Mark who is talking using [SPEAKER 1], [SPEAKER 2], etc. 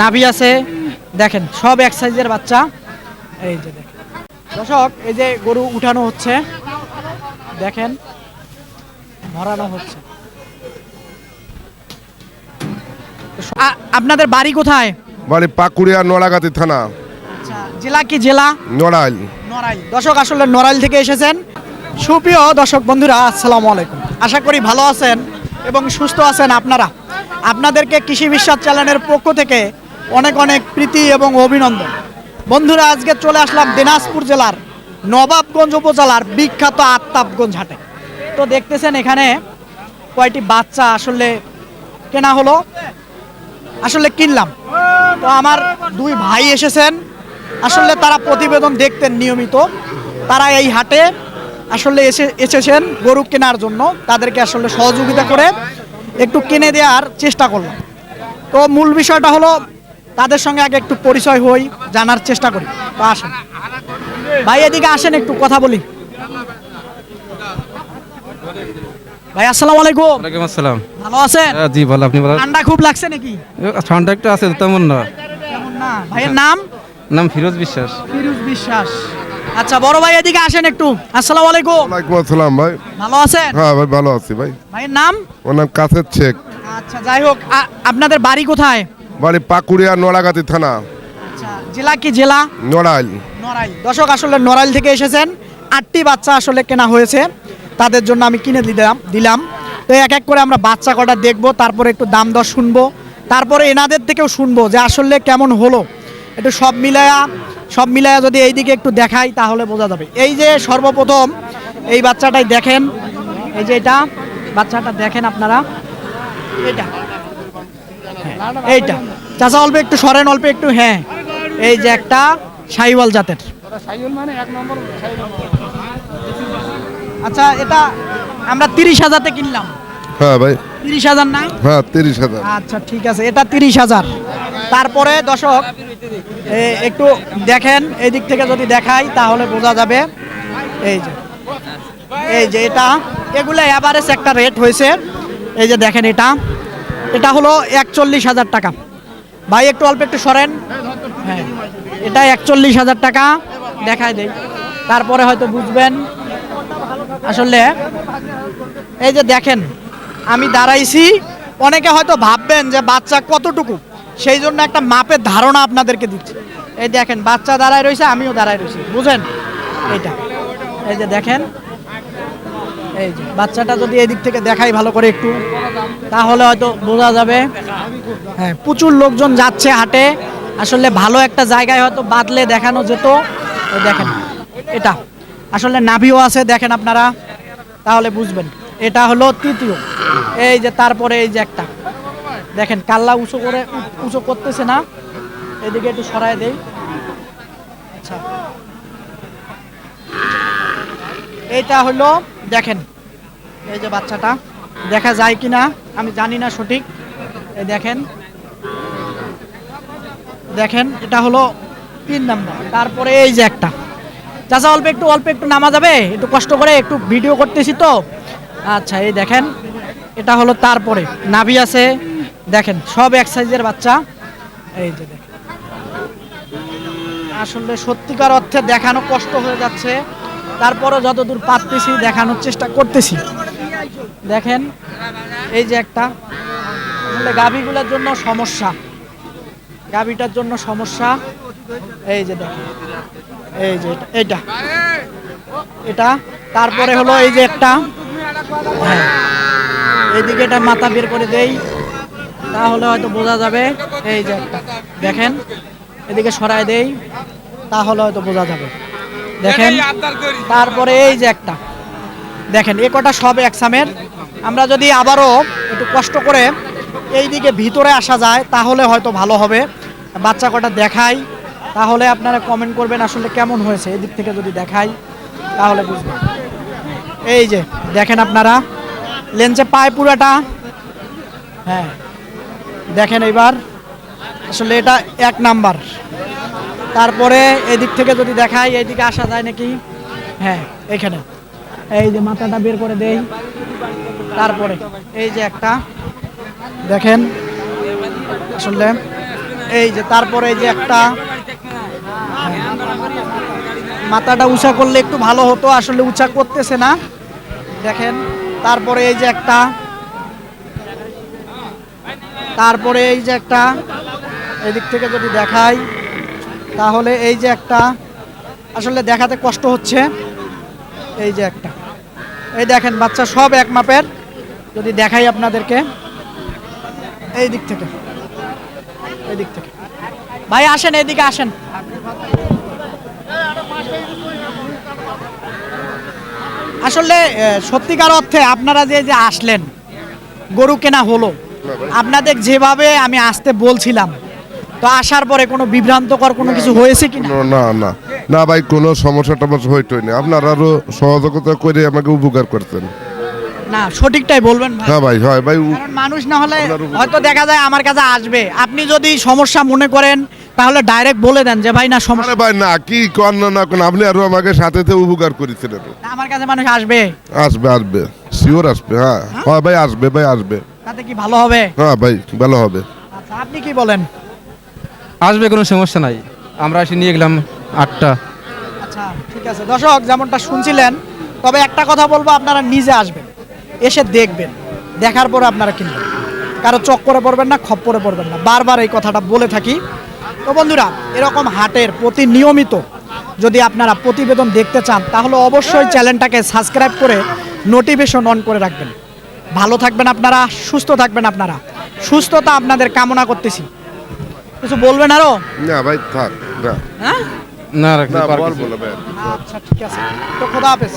[SPEAKER 1] নাভি আছে। দেখেন সব এক সাইজের বাচ্চা। এই যে দেখেন। দর্শক এই যে গরু উঠানো হচ্ছে। দেখেন ভরানো হচ্ছে। আপনাদের বাড়ি কোথায়?
[SPEAKER 2] বাড়ি পাকুড়িয়া নোড়াগাতি থানা।
[SPEAKER 1] আচ্ছা জেলা কি জেলা?
[SPEAKER 2] নড়াইল।
[SPEAKER 1] নড়াইল। দর্শক আসলে নড়াইল থেকে এসেছেন। সুপ্রিয় দর্শক বন্ধুরা আসসালামু আলাইকুম। আশা করি ভালো আছেন এবং সুস্থ আছেন আপনারা। আপনাদেরকে কৃষি বিশ্বাস চ্যানেলের পক্ষ থেকে অনেক অনেক প্রীতি এবং অভিনন্দন। বন্ধুরা, আজকে চলে আসলাম দিনাজপুর জেলার নবাবগঞ্জ উপজেলার বিখ্যাত আত্মাবগঞ্জ হাটে। তো দেখতেছেন এখানে কয়টি বাচ্চা আসলে কেনা হলো, আসলে কিনলাম। তো আমার দুই ভাই এসেছেন। আসলে তারা প্রতিবেদন দেখতেন নিয়মিত। তারা এই হাটে আসলে এসে, এসেছেন গরু কেনার জন্য। তাদেরকে আসলে সহযোগিতা করে একটু কিনে দেওয়ার চেষ্টা করলাম। তো মূল বিষয়টা হলো তাদের সঙ্গে আগে একটু পরিচয় হই জানার চেষ্টা করি। তো আসেন। ভাই এদিকে আসেন একটু কথা বলি। ভাই আসসালামু আলাইকুম।
[SPEAKER 3] ওয়ালাইকুম আসসালাম।
[SPEAKER 1] ভালো আছেন?
[SPEAKER 3] হ্যাঁ, জি ভালো আপনি ভালো
[SPEAKER 1] ঠান্ডা খুব লাগছে নাকি?
[SPEAKER 3] ঠান্ডা একটু আছে তেমন না।
[SPEAKER 1] তেমন না। ভাইয়ের নাম?
[SPEAKER 3] নাম ফিরোজ বিশ্বাস।
[SPEAKER 1] ফিরুজ বিশ্বাস। আচ্ছা বড় ভাই এদিকে আসেন একটু। আসসালামু আলাইকুম।
[SPEAKER 2] ওয়ালাইকুম আসসালাম ভাই।
[SPEAKER 1] ভালো আছেন?
[SPEAKER 2] হ্যাঁ ভাই ভালো আছি ভাই।
[SPEAKER 1] ভাইয়ের নাম?
[SPEAKER 2] ওর নাম কাছের শেখ।
[SPEAKER 1] আচ্ছা যাই হোক আ- আপনাদের বাড়ি কোথায়?
[SPEAKER 2] বাড়ি পাকুড়িয়া নোড়াগাতি থানা।
[SPEAKER 1] আচ্ছা জেলা কি জেলা?
[SPEAKER 2] নড়াইল।
[SPEAKER 1] নড়াইল। দর্শক আসলে নড়াইল থেকে এসেছেন। আটটি বাচ্চা আসলে কেনা হয়েছে। তাদের জন্য আমি কিনে দিলাম দিলাম। তো এক এক করে আমরা বাচ্চা কটা দেখব তারপরে একটু দাম দর শুনব। তারপরে এনাদের থেকেও শুনব যে আসলে কেমন হলো। একটু সব মিলায়া সব মিলায়া যদি এইদিকে একটু দেখাই তাহলে বোঝা যাবে। এই যে সর্বপ্রথম এই বাচ্চাটাই দেখেন। এই যে এটা বাচ্চাটা দেখেন আপনারা। এটা হ্যাঁ, এইটা। চাচা অল্প একটু সরেন অল্প একটু হ্যাঁ। এই যে একটা সাইওয়াল জাতের। আচ্ছা এটা আমরা তিরিশ হাজারতে কিনলাম।
[SPEAKER 2] হ্যাঁ ভাই।
[SPEAKER 1] তিরিশ হাজার না?
[SPEAKER 2] হ্যাঁ তিরিশ হাজার।
[SPEAKER 1] আচ্ছা ঠিক আছে। এটা তিরিশ হাজার। তারপরে দর্শক একটু দেখেন এই দিক থেকে যদি দেখাই, তাহলে বোঝা যাবে। এই যে এই যে এটা। এগুলো অ্যাভারেজ একটা রেট হয়েছে। এই যে দেখেন এটা। এটা হলো একচল্লিশ হাজার টাকা। ভাই, একটু অল্প একটু সরেন। হ্যাঁ এটা একচল্লিশ হাজার টাকা। দেখায় দেই। তারপরে হয়তো বুঝবেন। আসলে, এই যে দেখেন, আমি দাঁড়াইছি। অনেকে হয়তো ভাববেন যে বাচ্চা কতটুকু? সেই জন্য একটা মাপের ধারণা আপনাদেরকে দিচ্ছি। এই দেখেন, বাচ্চা দাঁড়ায় রয়েছে, আমিও দাঁড়ায় রয়েছি। বুঝেন? এইটা। এই যে দেখেন, এই যে বাচ্চাটা যদি এদিক থেকে দেখাই ভালো করে একটু, তাহলে হয়তো বোঝা যাবে। হ্যাঁ প্রচুর লোকজন যাচ্ছে হাটে। আসলে ভালো একটা জায়গায় হয়তো বাদলে দেখানো যেত। এই দেখেন, এটা। আসলে নাভিও আছে, দেখেন আপনারা। তাহলে বুঝবেন। এটা হলো তৃতীয়। এই যে তারপরে এই যে একটা। দেখেন, কাল্লা উঁচু করে উঁচু করতেছে না। এদিকে একটু সরাই দেই। আচ্ছা। এইটা হলো, দেখেন, এই যে বাচ্চাটা। দেখা যায় কিনা, আমি জানি না সঠিক। এই দেখেন। দেখেন, এটা হলো তিন নাম্বার। তারপরে এই যে একটা। চাচা, অল্প একটু অল্প একটু নামা যাবে? একটু কষ্ট করে একটু ভিডিও করতেছি তো। আচ্ছা এই দেখেন, এটা হলো তারপরে। নাভি আছে দেখেন, সব এক সাইজের বাচ্চা। এই যে দেখেন। আসলে সত্যিকার অর্থে দেখানো কষ্ট হয়ে যাচ্ছে। তারপরও যতদূর পারতেছি, দেখানোর চেষ্টা করতেছি। দেখেন, এই যে একটা, আসলে গাভীগুলোর জন্য সমস্যা। গাভীটার জন্য সমস্যা। এই যে দেখেন, এই যে এটা- এটা, তারপরে হলো এই যে একটা। হ্যাঁ এইদিকে এটা মাথা বের করে দেই। তাহলে হয়তো বোঝা যাবে, এই যে দেখেন, এদিকে সরাই দেই, তাহলে হয়তো বোঝা যাবে। দেখেন, তারপরে এই যে একটা, দেখেন, এ কটা সব একসামের আমরা যদি আবারও একটু কষ্ট করে এই দিকে ভিতরে আসা যায়, তাহলে হয়তো ভালো হবে। বাচ্চা কটা দেখাই, তাহলে আপনারা কমেন্ট করবেন আসলে কেমন হয়েছে, এদিক থেকে যদি দেখাই, তাহলে বুঝবেন। এই যে, দেখেন আপনারা লেন্সে পায় পুরাটা। হ্যাঁ দেখেন এবার আসলে এটা এক নাম্বার। তারপরে এদিক থেকে যদি দেখাই, এইদিকে আসা যায় নাকি? হ্যাঁ এখানে। এই যে মাথাটা বের করে দেই। তারপরে এই যে একটা। দেখেন, আসলে এই যে তারপরে এই যে একটা। মাথাটা উঁচা করলে একটু ভালো হতো, আসলে উঁচা করতেছে না। দেখেন, তারপরে এই যে একটা। তারপরে এই যে একটা, এদিক থেকে যদি দেখাই, তাহলে এই যে একটা, আসলে দেখাতে কষ্ট হচ্ছে। এই যে একটা। এই দেখেন, বাচ্চা সব এক মাপের। যদি দেখাই আপনাদেরকে, এই দিক থেকে। এই দিক থেকে। ভাই, আসেন, এইদিকে আসেন। আসলে সত্যিকার অর্থে আপনারা যে যে আসলেন, গরু কেনা হলো আপনাদের যেভাবে আমি আসতে বলছিলাম তো আসার পরে কোনো বিভ্রান্তকর কোনো কিছু হয়েছে কি না?
[SPEAKER 2] না না। না ভাই কোনো সমস্যা টমস্যা হইতই না। আপনার আরও সহযোগিতা করে আমাকে উপকার করতেন।
[SPEAKER 1] না সঠিকটাই বলবেন ভাই।
[SPEAKER 2] হ্যাঁ ভাই হয় ভাই উ-
[SPEAKER 1] কারণ মানুষ না হলে হয়তো দেখা যায় আমার কাছে আসবে। আপনি যদি সমস্যা মনে করেন তাহলে ডাইরেক্ট বলে দেন যে ভাই না সমস্যা
[SPEAKER 2] আরে ভাই না কি কর না না কোন আপনি আরও আমাকে সাথে থেকে উপকার করেছিলেন।
[SPEAKER 1] আমার কাছে মানুষ আসবে।
[SPEAKER 2] আসবে আসবে। শিওর আসবে হ্যাঁ? হ্যাঁ ভাই আসবে ভাই আসবে।
[SPEAKER 1] তাতে কি ভালো হবে?
[SPEAKER 2] হ্যাঁ ভাই ভালো হবে।
[SPEAKER 1] আচ্ছা আপনি কি বলেন?
[SPEAKER 3] আসবে কোনো সমস্যা নাই। আমরা এসে নিয়ে গেলাম আটটা।
[SPEAKER 1] আচ্ছা ঠিক আছে। দর্শক যেমনটা শুনছিলেন তবে একটা কথা বলব আপনারা নিজে আসবেন এসে দেখবেন দেখার পরে আপনারা কিনবেন। কারও চক্করে পড়বেন না খপ্পরে পড়বেন না। বারবার এই কথাটা বলে থাকি। তো বন্ধুরা এরকম হাটের প্রতি নিয়মিত যদি আপনারা প্রতিবেদন দেখতে চান তাহলে অবশ্যই চ্যানেলটাকে সাবস্ক্রাইব করে নোটিফিকেশন অন করে রাখবেন। ভালো থাকবেন আপনারা সুস্থ থাকবেন আপনারা। সুস্থতা আপনাদের কামনা করতেছি। কিছু বলবেন আরও?
[SPEAKER 2] না ভাই থাক না।
[SPEAKER 1] হ্যাঁ?
[SPEAKER 3] না রাখতে
[SPEAKER 2] না
[SPEAKER 3] পারব
[SPEAKER 2] বলব
[SPEAKER 1] আচ্ছা ঠিক আছে। তো খোদা হাফেজ।